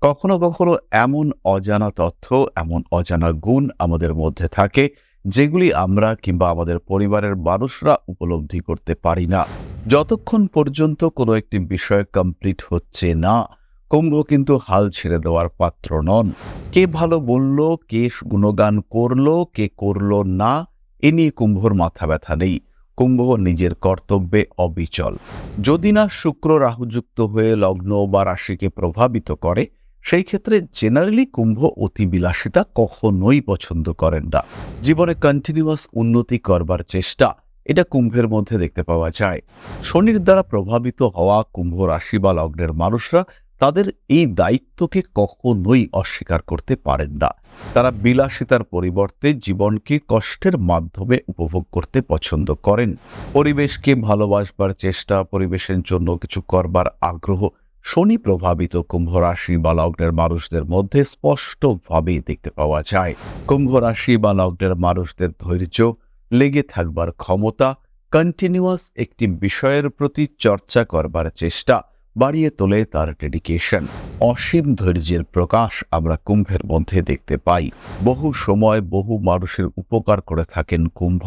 কখনো কখনো এমন অজানা তথ্য, এমন অজানা গুণ আমাদের মধ্যে থাকে, যেগুলি আমরা কিংবা আমাদের পরিবারের মানুষরা উপলব্ধি করতে পারি না। যতক্ষণ পর্যন্ত কোনো একটি বিষয় কমপ্লিট হচ্ছে না কুম্ভ কিন্তু হাল ছেড়ে দেওয়ার পাত্র নন। কে ভালো বলল, কে গুণগান করল, কে করল না, এ নিয়ে কুম্ভর মাথা ব্যথা নেই। কুম্ভ নিজের কর্তব্যে অবিচল। যদি না শুক্র রাহুযুক্ত হয়ে লগ্ন বা রাশিকে প্রভাবিত করে সেই ক্ষেত্রে জেনারেলি কুম্ভ অতি বিলাসিতা কখনোই পছন্দ করেন না। জীবনে কন্টিনিউয়াস উন্নতি করবার চেষ্টা, এটা কুম্ভের মধ্যে দেখতে পাওয়া যায়। শনির দ্বারা প্রভাবিত হওয়া কুম্ভ রাশি বা লগ্নের মানুষরা তাদের এই দায়িত্বকে কখনোই অস্বীকার করতে পারেন না। তারা বিলাসিতার পরিবর্তে জীবনকে কষ্টের মাধ্যমে উপভোগ করতে পছন্দ করেন। পরিবেশকে ভালোবাসবার চেষ্টা, পরিবেশের জন্য কিছু করবার আগ্রহ শনি প্রভাবিত কুম্ভ রাশি বা লগ্নের মানুষদের মধ্যে স্পষ্টভাবে দেখতে পাওয়া যায়। কুম্ভ রাশি বা লগ্নের মানুষদের ধৈর্য, লেগে থাকবার ক্ষমতা কন্টিনিউয়াস একটি বিষয়ের প্রতি চর্চা করবার চেষ্টা বাড়িয়ে তোলে তার ডেডিকেশন অসীম ধৈর্যের প্রকাশ আমরা কুম্ভের মধ্যে দেখতে পাই। বহু সময় বহু মানুষের উপকার করে থাকেন কুম্ভ,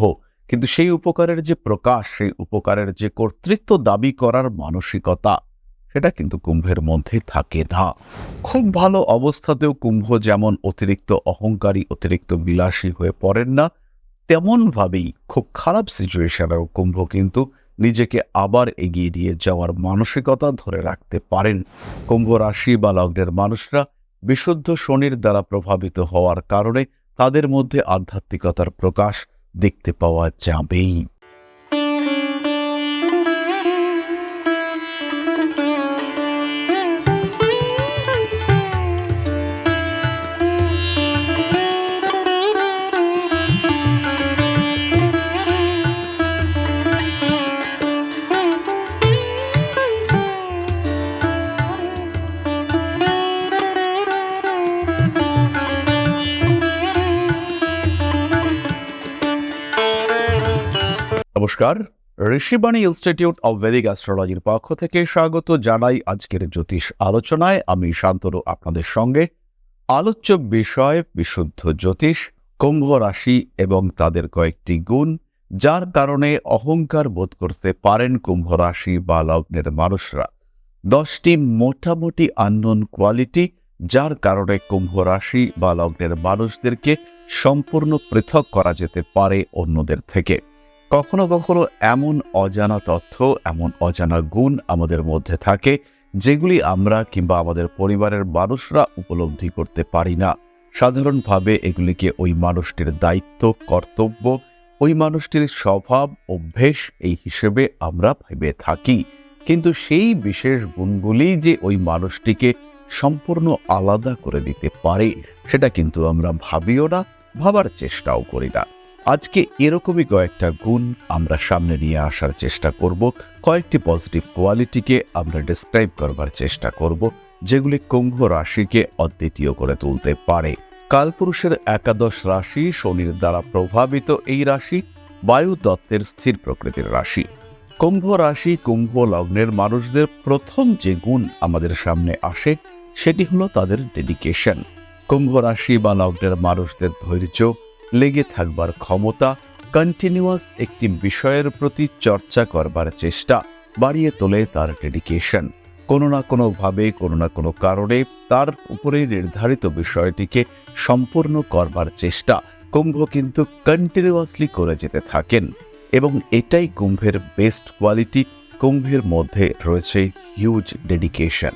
কিন্তু সেই উপকারের যে প্রকাশ, সেই উপকারের যে কর্তৃত্ব দাবি করার মানসিকতা সেটা কিন্তু কুম্ভের মধ্যে থাকে না। খুব ভালো অবস্থাতেও কুম্ভ যেমন অতিরিক্ত অহংকারী, অতিরিক্ত বিলাসী হয়ে পড়েন না, তেমনভাবেই খুব খারাপ সিচুয়েশনেও কুম্ভ কিন্তু নিজেকে আবার এগিয়ে দিয়ে যাওয়ার মানসিকতা ধরে রাখতে পারেন। কুম্ভ রাশি বা লগ্নের মানুষরা বিশুদ্ধ শনির দ্বারা প্রভাবিত হওয়ার কারণে তাদের মধ্যে আধ্যাত্মিকতার প্রকাশ দেখতে পাওয়া যাবেই। নমস্কার। ঋষিবাণী ইনস্টিটিউট অব ভেদিক অ্যাস্ট্রোলজির পক্ষ থেকে স্বাগত জানাই আজকের জ্যোতিষ আলোচনায়। আমি শান্তনু, আপনাদের সঙ্গে। আলোচ্য বিষয়, বিশুদ্ধ জ্যোতিষ, কুম্ভ রাশি এবং তাদের কয়েকটি গুণ, যার কারণে অহংকার বোধ করতে পারেন কুম্ভ রাশি বা লগ্নের মানুষরা। দশটি মোটামুটি আননোন কোয়ালিটি যার কারণে কুম্ভ রাশি বা লগ্নের মানুষদেরকে সম্পূর্ণ পৃথক করা যেতে পারে অন্যদের থেকে। কখনো কখনো এমন অজানা তথ্য, এমন অজানা গুণ আমাদের মধ্যে থাকে, যেগুলি আমরা কিংবা আমাদের পরিবারের মানুষরা উপলব্ধি করতে পারি না। সাধারণভাবে এগুলিকে ওই মানুষটির দায়িত্ব, কর্তব্য, ওই মানুষটির স্বভাব, অভ্যেস এই হিসেবে আমরা ভেবে থাকি। কিন্তু সেই বিশেষ গুণগুলি যে ওই মানুষটিকে সম্পূর্ণ আলাদা করে দিতে পারে, সেটা কিন্তু আমরা ভাবিও না, ভাবার চেষ্টাও করি না। আজকে এরকমই কয়েকটা গুণ আমরা সামনে নিয়ে আসার চেষ্টা করব। কয়েকটি পজিটিভ কোয়ালিটিকে আমরা ডিসক্রাইব করবার চেষ্টা করব, যেগুলি কুম্ভ রাশিকে অদ্বিতীয় করে তুলতে পারে। কালপুরুষের একাদশ রাশি শনির দ্বারা প্রভাবিত এই রাশি, বায়ু তত্ত্বের স্থির প্রকৃতির রাশি। কুম্ভ রাশি কুম্ভ লগ্নের মানুষদের প্রথম যে গুণ আমাদের সামনে আসে, সেটি হলো তাদের ডেডিকেশন কুম্ভ রাশি বা লগ্নের মানুষদের ধৈর্য লেগে থাকবার ক্ষমতা কন্টিনিউয়াস একটি বিষয়ের প্রতি চর্চা করবার চেষ্টা বাড়িয়ে তোলে তার ডেডিকেশন কোনো না কোনোভাবে, কোনো না কোনো কারণে তার উপরে নির্ধারিত বিষয়টিকে সম্পূর্ণ করবার চেষ্টা কুম্ভ কিন্তু কন্টিনিউয়াসলি করে যেতে থাকেন এবং এটাই কুম্ভের বেস্ট কোয়ালিটি কুম্ভের মধ্যে রয়েছে হিউজ ডেডিকেশন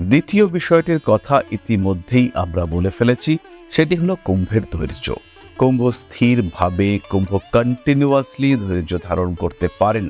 দ্বিতীয় বিষয়টির কথা ইতিমধ্যেই আমরা বলে ফেলেছি, সেটি হলো কুম্ভের ধৈর্য। কুম্ভ স্থিরভাবে, কুম্ভ কন্টিনিউয়াসলি ধৈর্য ধারণ করতে পারেন।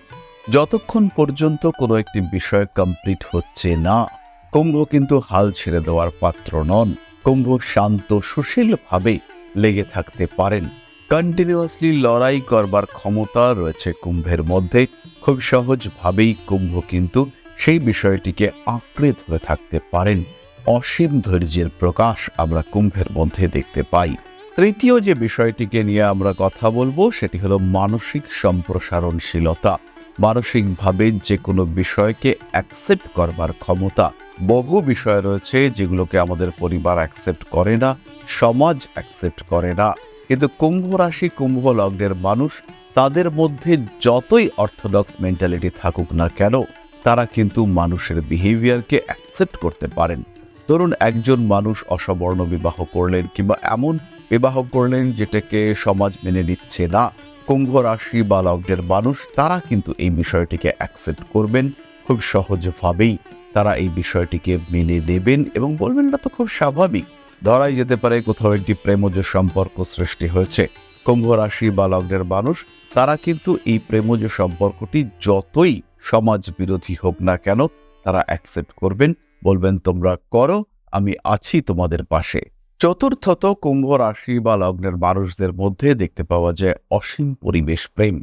যতক্ষণ পর্যন্ত কোনো একটি বিষয় কমপ্লিট হচ্ছে না, কুম্ভ কিন্তু হাল ছেড়ে দেওয়ার পাত্র নন। কুম্ভ শান্ত, সুশীলভাবে লেগে থাকতে পারেন। কন্টিনিউয়াসলি লড়াই করবার ক্ষমতা রয়েছে কুম্ভের মধ্যে। খুব সহজভাবেই কুম্ভ কিন্তু সেই বিষয়টিকে আঁকড়ে ধরে থাকতে পারেন। অসীম ধৈর্যের প্রকাশ আমরা কুম্ভের মধ্যে দেখতে পাই। তৃতীয় যে বিষয়টিকে নিয়ে আমরা কথা বলব, সেটি হলো মানসিক সম্প্রসারণশীলতা। মানসিকভাবে যে কোনো বিষয়কে অ্যাকসেপ্ট করবার ক্ষমতা। বহু বিষয় রয়েছে যেগুলোকে আমাদের পরিবার অ্যাকসেপ্ট করে না, সমাজ অ্যাকসেপ্ট করে না। কিন্তু কুম্ভ রাশি, কুম্ভ লগ্নের মানুষ, তাদের মধ্যে যতই অর্থোডক্স মেন্টালিটি থাকুক না কেন, তারা কিন্তু মানুষের বিহেভিয়ারকে অ্যাকসেপ্ট করতে পারেন। ধরুন একজন মানুষ অসবর্ণ বিবাহ করলেন কিংবা এমন বিবাহ করলেন যেটাকে সমাজ মেনে নিচ্ছে না, কুম্ভ রাশি বা লগ্নের মানুষ, তারা কিন্তু এই বিষয়টিকে অ্যাকসেপ্ট করবেন খুব সহজভাবেই। তারা এই বিষয়টিকে মেনে নেবেন এবং বলবেন না তো খুব স্বাভাবিক। ধরাই যেতে পারে কোথাও একটি প্রেমজ সম্পর্ক সৃষ্টি হয়েছে। কুম্ভ রাশি বা লগ্নের মানুষ, তারা কিন্তু এই প্রেমজ সম্পর্কটি যতই সমাজ বিরোধী হোক না কেন, তারা অ্যাকসেপ্ট করবেন। বলবেন, তোমরা করো, আমি আছি তোমাদের পাশে। চতুর্থত কুম্ভ রাশি বা লগ্নের মানুষদের মধ্যে দেখতে পাওয়া যায় অসীম পরিবেশ প্রেম।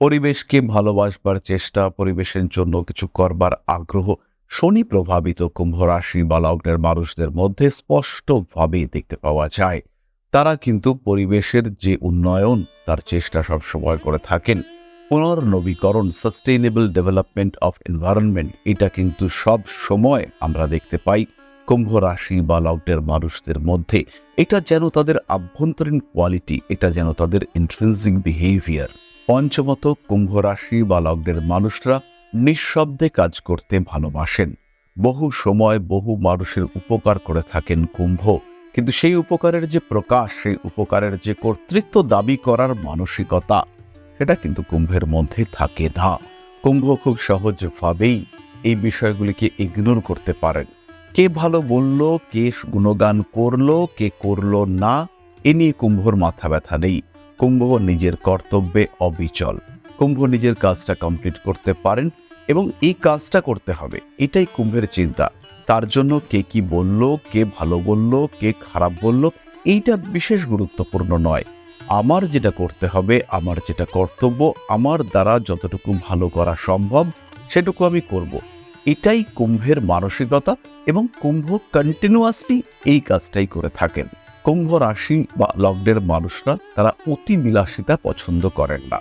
পরিবেশকে ভালোবাসবার চেষ্টা, পরিবেশের জন্য কিছু করবার আগ্রহ, শনি প্রভাবিত কুম্ভ রাশি বা লগ্নের মানুষদের মধ্যে স্পষ্টভাবে দেখতে পাওয়া যায়। তারা কিন্তু পরিবেশের যে উন্নয়ন, তার চেষ্টা সবসময় করে থাকেন। পুনর্নবীকরণ সাস্টেইনেবল ডেভেলপমেন্ট অফ এনভায়রনমেন্ট এটা কিন্তু সব সময় আমরা দেখতে পাই কুম্ভ রাশি বা লগ্নের মানুষদের মধ্যে। এটা যেন তাদের আভ্যন্তরীণ কোয়ালিটি এটা যেন তাদের ইন্ট্রেন্সিক বিহেভিয়ার পঞ্চমত, কুম্ভ রাশি বা লগ্নের মানুষরা নিঃশব্দে কাজ করতে ভালোবাসেন। বহু সময় বহু মানুষের উপকার করে থাকেন কুম্ভ। কিন্তু সেই উপকারের যে প্রকাশ, সেই উপকারের যে কর্তৃত্ব দাবি করার মানসিকতা সেটা কিন্তু কুম্ভের মধ্যে থাকে না। কুম্ভ খুব সহজভাবেই এই বিষয়গুলিকে ইগনোর করতে পারেন। কে ভালো বলল, কে গুণগান করল, কে করল না, এ নিয়ে কুম্ভর মাথা ব্যথা নেই। কুম্ভ নিজের কর্তব্যে অবিচল। কুম্ভ নিজের কাজটা কমপ্লিট করতে পারেন এবং এই কাজটা করতে হবে। এটাই কুম্ভের চিন্তা। তার জন্য কে কি বলল, কে ভালো বলল, কে খারাপ বলল, এইটা বিশেষ গুরুত্বপূর্ণ নয়। আমার যেটা করতে হবে, আমার যেটা কর্তব্য, আমার দ্বারা যতটুকু ভালো করা সম্ভব, সেটুকু আমি করব। এটাই কুম্ভের মানসিকতা এবং কুম্ভ কন্টিনিউয়াসলি এই কাজটাই করে থাকেন। কুম্ভ রাশি বা লগ্নের মানুষরা তারা অতি বিলাসিতা পছন্দ করেন না।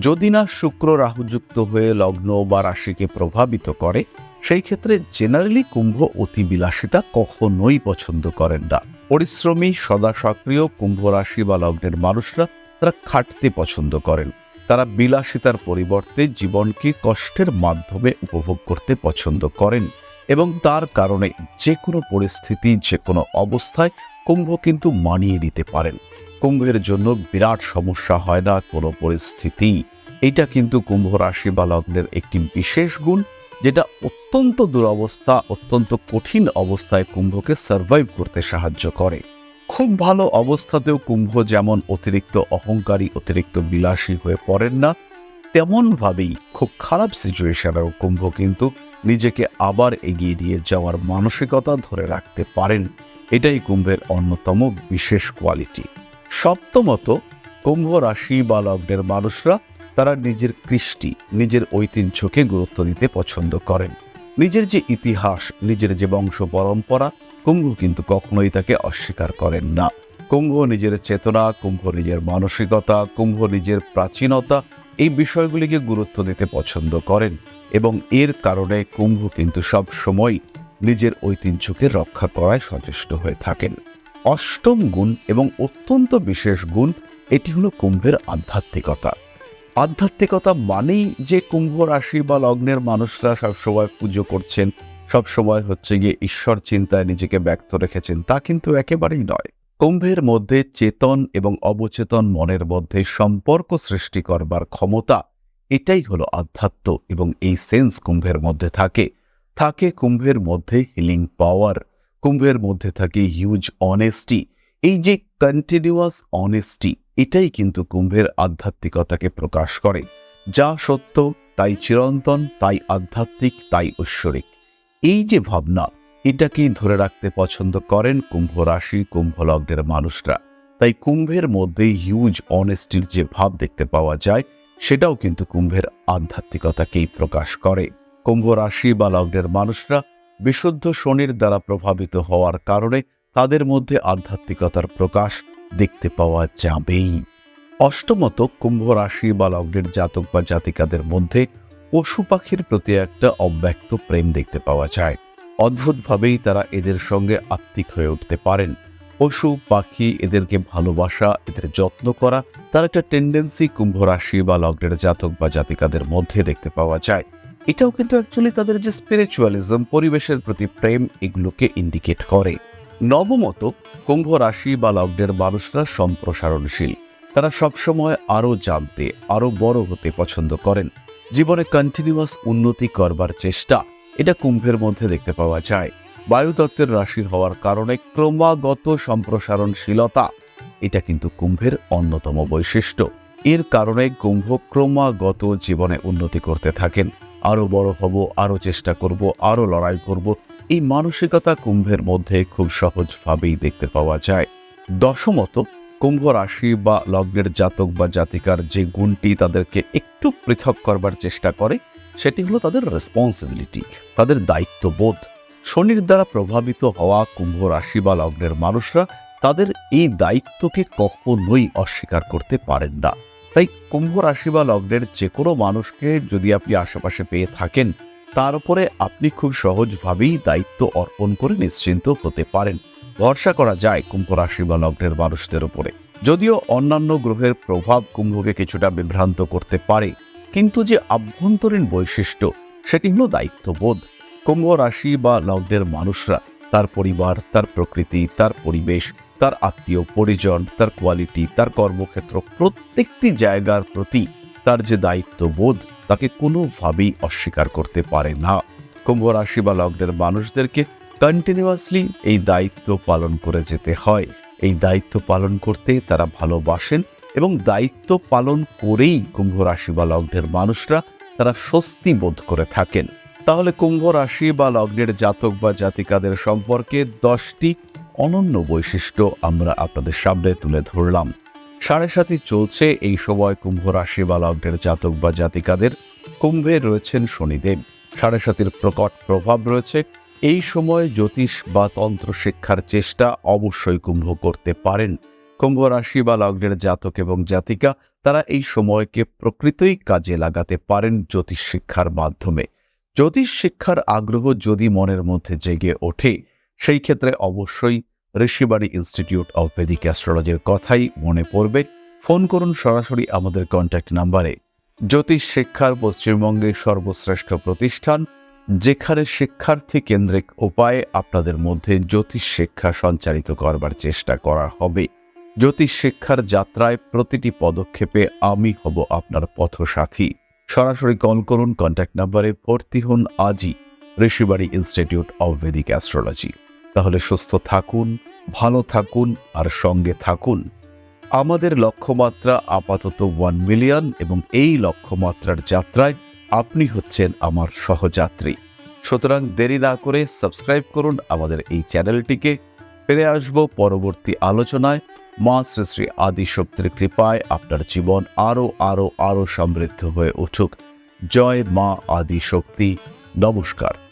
যদি না শুক্র রাহুযুক্ত হয়ে লগ্ন বা রাশিকে প্রভাবিত করে সেই ক্ষেত্রে জেনারেলি কুম্ভ অতি বিলাসিতা কখনোই পছন্দ করেন না। পরিশ্রমী, সদা সক্রিয় কুম্ভ রাশি বা লগ্নের মানুষরা তারা খাটতে পছন্দ করেন। তারা বিলাসিতার পরিবর্তে জীবনকে কষ্টের মাধ্যমে উপভোগ করতে পছন্দ করেন এবং তার কারণে যে কোনো পরিস্থিতি যে কোনো অবস্থায় কুম্ভ কিন্তু মানিয়ে নিতে পারেন। কুম্ভের জন্য বিরাট সমস্যা হয় না কোনো পরিস্থিতি। এটা কিন্তু কুম্ভ রাশি বা লগ্নের একটি বিশেষ গুণ। যেটা অত্যন্ত দুরবস্থা, অত্যন্ত কঠিন অবস্থায় কুম্ভকে সার্ভাইভ করতে সাহায্য করে। খুব ভালো অবস্থাতেও কুম্ভ যেমন অতিরিক্ত অহংকারী, অতিরিক্ত বিলাসী হয়ে পড়েন না, তেমনভাবেই খুব খারাপ সিচুয়েশনেও কুম্ভ কিন্তু নিজেকে আবার এগিয়ে দিয়ে যাওয়ার মানসিকতা ধরে রাখতে পারেন। এটাই কুম্ভের অন্যতম বিশেষ কোয়ালিটি সপ্তমত, কুম্ভ রাশি বা লগ্নের মানুষরা তারা নিজের কৃষ্টি, নিজের ঐতিহ্যকে গুরুত্ব দিতে পছন্দ করেন। নিজের যে ইতিহাস, নিজের যে বংশ পরম্পরা, কুম্ভ কিন্তু কখনোই তাকে অস্বীকার করেন না। কুম্ভ নিজের চেতনা, কুম্ভ নিজের মানসিকতা, কুম্ভ নিজের প্রাচীনতা, এই বিষয়গুলিকে গুরুত্ব দিতে পছন্দ করেন এবং এর কারণে কুম্ভ কিন্তু সব সময় নিজের ঐতিহ্যকে রক্ষা করায় সচেষ্ট হয়ে থাকেন। অষ্টম গুণ এবং অত্যন্ত বিশেষ গুণ, এটি হলো কুম্ভের আধ্যাত্মিকতা। আধ্যাত্মিকতা মানেই যে কুম্ভ রাশি বা লগ্নের মানুষরা সবসময় পুজো করছেন, সবসময় হচ্ছে গিয়ে ঈশ্বর চিন্তায় নিজেকে ব্যক্ত রেখেছেন, তা কিন্তু একেবারেই নয়। কুম্ভের মধ্যে চেতন এবং অবচেতন মনের মধ্যে সম্পর্ক সৃষ্টি করবার ক্ষমতা, এটাই হলো আধ্যাত্ম এবং এই সেন্স কুম্ভের মধ্যে থাকে। থাকে কুম্ভের মধ্যে হিলিং পাওয়ার কুম্ভের মধ্যে থাকে হিউজ অনেস্টি এই যে কন্টিনিউয়াস অনেস্টি এটাই কিন্তু কুম্ভের আধ্যাত্মিকতাকে প্রকাশ করে। যা সত্য, তাই চিরন্তন, তাই আধ্যাত্মিক, তাই ঐশ্বরিক। এই যে ভাবনা এটাকেই ধরে রাখতে পছন্দ করেন কুম্ভ রাশি, কুম্ভ লগ্নের মানুষরা। তাই কুম্ভের মধ্যে হিউজ অনেস্টির যে ভাব দেখতে পাওয়া যায়, সেটাও কিন্তু কুম্ভের আধ্যাত্মিকতাকেই প্রকাশ করে। কুম্ভ রাশি বা লগ্নের মানুষরা বিশুদ্ধ শনির দ্বারা প্রভাবিত হওয়ার কারণে তাদের মধ্যে আধ্যাত্মিকতার প্রকাশ দেখতে পাওয়া যাবেই। অষ্টমত কুম্ভ রাশি বা লগ্নের জাতক বা জাতিকাদের মধ্যে পশু পাখির প্রতি একটা অব্যক্ত প্রেম দেখতে পাওয়া যায়। অদ্ভুতভাবেই তারা এদের সঙ্গে আত্মিক হয়ে উঠতে পারেন। পশু, পাখি এদেরকে ভালোবাসা, এদের যত্ন করা, তার একটা টেন্ডেন্সি কুম্ভ রাশি বা লগ্নের জাতক বা জাতিকাদের মধ্যে দেখতে পাওয়া যায়। এটাও কিন্তু অ্যাকচুয়ালি তাদের যে স্পিরিচুয়ালিজম পরিবেশের প্রতি প্রেম, এগুলোকে ইন্ডিকেট করে। নবমত কুম্ভ রাশি বা লগ্নের মানুষরা সম্প্রসারণশীল। তারা সবসময় আরও জানতে, আরও বড় হতে পছন্দ করেন। জীবনে কন্টিনিউয়াস উন্নতি করবার চেষ্টা, এটা কুম্ভের মধ্যে দেখতে পাওয়া যায়। বায়ুতত্ত্বের রাশি হওয়ার কারণে ক্রমাগত সম্প্রসারণশীলতা, এটা কিন্তু কুম্ভের অন্যতম বৈশিষ্ট্য। এর কারণে কুম্ভ ক্রমাগত জীবনে উন্নতি করতে থাকেন। আরও বড় হব, আরও চেষ্টা করব, আরও লড়াই করব এই মানসিকতা কুম্ভের মধ্যে খুব সহজভাবেই দেখতে পাওয়া যায়। দশমত, কুম্ভ রাশি বা লগ্নের জাতক বা জাতিকার যে গুণটি তাদেরকে একটু পৃথক করবার চেষ্টা করে, সেটি হলো তাদের রেসপন্সিবিলিটি তাদের দায়িত্ববোধ। শনির দ্বারা প্রভাবিত হওয়া কুম্ভ রাশি বা লগ্নের মানুষরা তাদের এই দায়িত্বকে কখনোই অস্বীকার করতে পারেন না। তাই কুম্ভ রাশি বা লগ্নের যে কোনো মানুষকে যদি আপনি আশেপাশে পেয়ে থাকেন তার উপরে আপনি খুব সহজভাবেই দায়িত্ব অর্পণ করে নিশ্চিন্ত হতে পারেন। ভরসা করা যায় কুম্ভ রাশি বা লগ্নের মানুষদের উপরে। যদিও অন্যান্য গ্রহের প্রভাব কুম্ভকে কিছুটা বিভ্রান্ত করতে পারে, কিন্তু যে আভ্যন্তরীণ বৈশিষ্ট্য, সেটি হলো দায়িত্ববোধ। কুম্ভ রাশি বা লগ্নের মানুষরা তার পরিবার, তার প্রকৃতি, তার পরিবেশ, তার আত্মীয় পরিজন, তার কোয়ালিটি তার কর্মক্ষেত্র প্রত্যেকটি জায়গার প্রতি তার যে দায়িত্ববোধ তাকে কোনোভাবেই অস্বীকার করতে পারে না। কুম্ভ রাশি বা লগ্নের মানুষদেরকে কন্টিনিউয়াসলি এই দায়িত্ব পালন করে যেতে হয়। এই দায়িত্ব পালন করতে তারা ভালোবাসেন এবং দায়িত্ব পালন করেই কুম্ভ রাশি বা লগ্নের মানুষরা তারা স্বস্তি বোধ করে থাকেন। তাহলে কুম্ভ রাশি বা লগ্নের জাতক বা জাতিকাদের সম্পর্কে দশটি অনন্য বৈশিষ্ট্য আমরা আপনাদের সামনে তুলে ধরলাম। সাড়ে সাথী চলছে এই সময় কুম্ভ রাশি বা লগ্নের জাতক বা জাতিকাদের। কুম্ভে রয়েছেন শনিদেব। সাড়ে সাতির প্রকট প্রভাব রয়েছে। এই সময় জ্যোতিষ বা তন্ত্র শিক্ষার চেষ্টা অবশ্যই কুম্ভ করতে পারেন। কুম্ভ রাশি বা লগ্নের জাতক এবং জাতিকা, তারা এই সময়কে প্রকৃতই কাজে লাগাতে পারেন জ্যোতিষ শিক্ষার মাধ্যমে। জ্যোতিষ শিক্ষার আগ্রহ যদি মনের মধ্যে জেগে ওঠে, সেই ক্ষেত্রে অবশ্যই ঋষিবাড়ি ইনস্টিটিউট অব ভেদিক অ্যাস্ট্রোলজির কথাই মনে পড়বে। ফোন করুন সরাসরি আমাদের কন্ট্যাক্ট নাম্বারে জ্যোতিষ শিক্ষার পশ্চিমবঙ্গের সর্বশ্রেষ্ঠ প্রতিষ্ঠান, যেখানে শিক্ষার্থী কেন্দ্রিক উপায়ে আপনাদের মধ্যে জ্যোতিষ শিক্ষা সঞ্চারিত করবার চেষ্টা করা হবে। জ্যোতিষ শিক্ষার যাত্রায় প্রতিটি পদক্ষেপে আমি হব আপনার পথসাথী। সরাসরি কল করুন কন্ট্যাক্ট নাম্বারে ভর্তি হন আজই। Rishibari institute of Vedic astrology তাহলে সুস্থ থাকুন, ভালো থাকুন আর সঙ্গে থাকুন। আমাদের লক্ষ্যমাত্রা আপাতত ওয়ান মিলিয়ন এবং এই লক্ষ্যমাত্রার যাত্রায় আপনি হচ্ছেন আমার সহযাত্রী। সুতরাং দেরি না করে সাবস্ক্রাইব করুন আমাদের এই চ্যানেলটিকে। ফিরে আসব পরবর্তী আলোচনায়। মা শ্রী শ্রী আদিশক্তির কৃপায় আপনার জীবন আরও আরও আরও সমৃদ্ধ হয়ে উঠুক। জয় মা আদিশক্তি। নমস্কার।